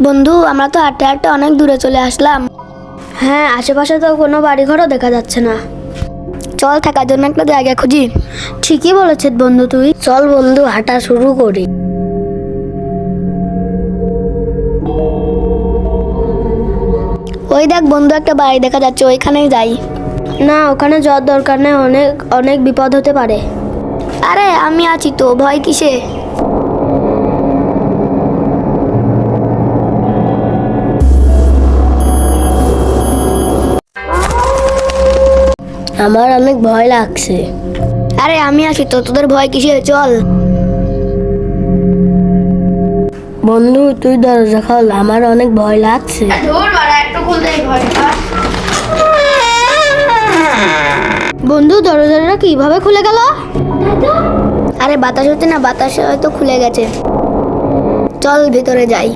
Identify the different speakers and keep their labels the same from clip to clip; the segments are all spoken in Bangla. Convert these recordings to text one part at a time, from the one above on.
Speaker 1: আমরা তো হাঁটতে হাঁটতে অনেক দূরে চলে আসলাম।
Speaker 2: হ্যাঁ আশেপাশে তো কোনো বাড়িঘরও দেখা যাচ্ছে না।
Speaker 1: চল থাকার জন্য একটা জায়গা খুঁজি।
Speaker 2: ঠিকই বলেছিস বন্ধু তুই।
Speaker 1: চল বন্ধু হাঁটা শুরু করি। ওই দেখ বন্ধু একটা বাড়ি দেখা যাচ্ছে ওইখানেই যাই।
Speaker 2: না ওখানে যাওয়ার দরকার নেই অনেক অনেক বিপদ হতে পারে।
Speaker 1: আরে আমি আছি তো ভয় কিসে
Speaker 2: আমার অনেক ভয় লাগছে।
Speaker 1: আরে আমি আছি তো তোদের ভয় কিসে চল।
Speaker 2: বন্ধু তুই দরজা খোল আমার অনেক ভয় লাগছে। বন্ধু দরজাটা কীভাবে খুলে গেল?
Speaker 1: আরে বাতাস হচ্ছে না বাতাস হয়তো খুলে গেছে। চল ভেতরে যাই।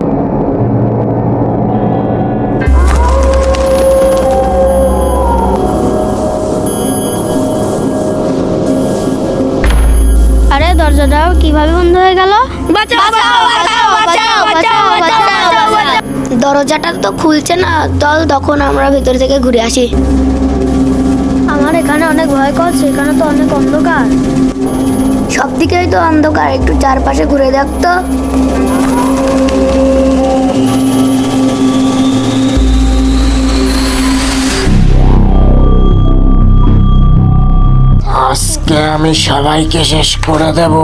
Speaker 2: দরজাটা কীভাবে বন্ধ হয়ে গেল?
Speaker 1: দরজাটা তো খুলছে না। দল তখন আমরা ভেতর থেকে ঘুরে আসি।
Speaker 2: আমার এখানে অনেক ভয় করছে এখানে তো অনেক অন্ধকার।
Speaker 1: সব দিকেই তো অন্ধকার একটু চারপাশে ঘুরে দেখ
Speaker 3: আজকে আমি সবাইকে শেষ করে দেব।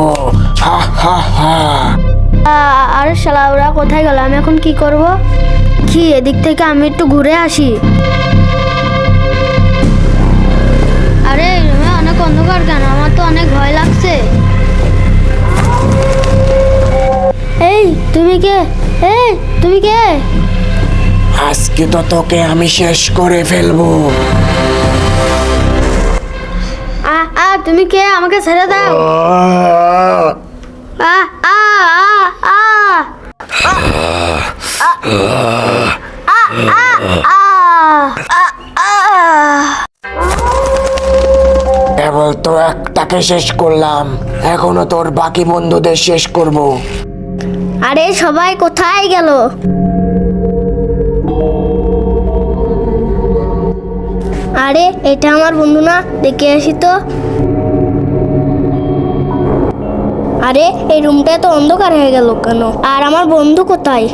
Speaker 3: হা হা হা।
Speaker 2: আ- শালা ওরা কোথায় গেল? আমি এখন কি করব? কি এদিক থেকে আমি একটু ঘুরে আসি? আরে এই রুমে অনেক অন্ধকার কেন? আমার তো অনেক ভয় লাগছে। এই তুমি কে? এই তুমি কে?
Speaker 3: আজকে তো তোকে আমি শেষ করে ফেলব।
Speaker 2: তুমি কে? আমাকে ছেড়ে দাও। আ আ আ আ।
Speaker 3: কেবল তো একটাকে শেষ করলাম। এখনও তোর বাকি বন্ধুদের শেষ করব।
Speaker 2: আরে সবাই কোথায় গেল? আরে এটা আমার বন্ধু না? দেখে আসি তো। আরে, এই রুমটা তো অন্ধকার হয়ে গেল কেন? আর আমার বন্ধু কোথায়?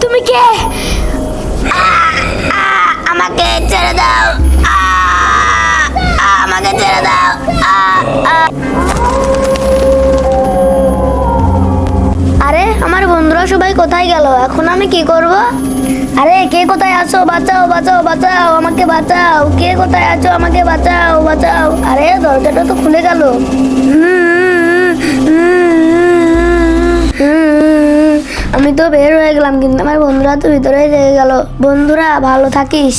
Speaker 1: তুমি কে? আমাকে ছেড়ে দাও। কোথায় গেল? এখন আমি কি করব? আরে, কে কোথায় আছো? বাঁচাও বাঁচাও বাঁচাও, আমাকে বাঁচাও। কে কোথায় আছো? আমাকে বাঁচাও বাঁচাও। আরে, দরজাটা তো খুলে গেল। আমি তো বের হয়ে গেলাম, কিন্তু আমার বন্ধুরা তো ভিতরে থেকে গেল। বন্ধুরা, ভালো থাকিস।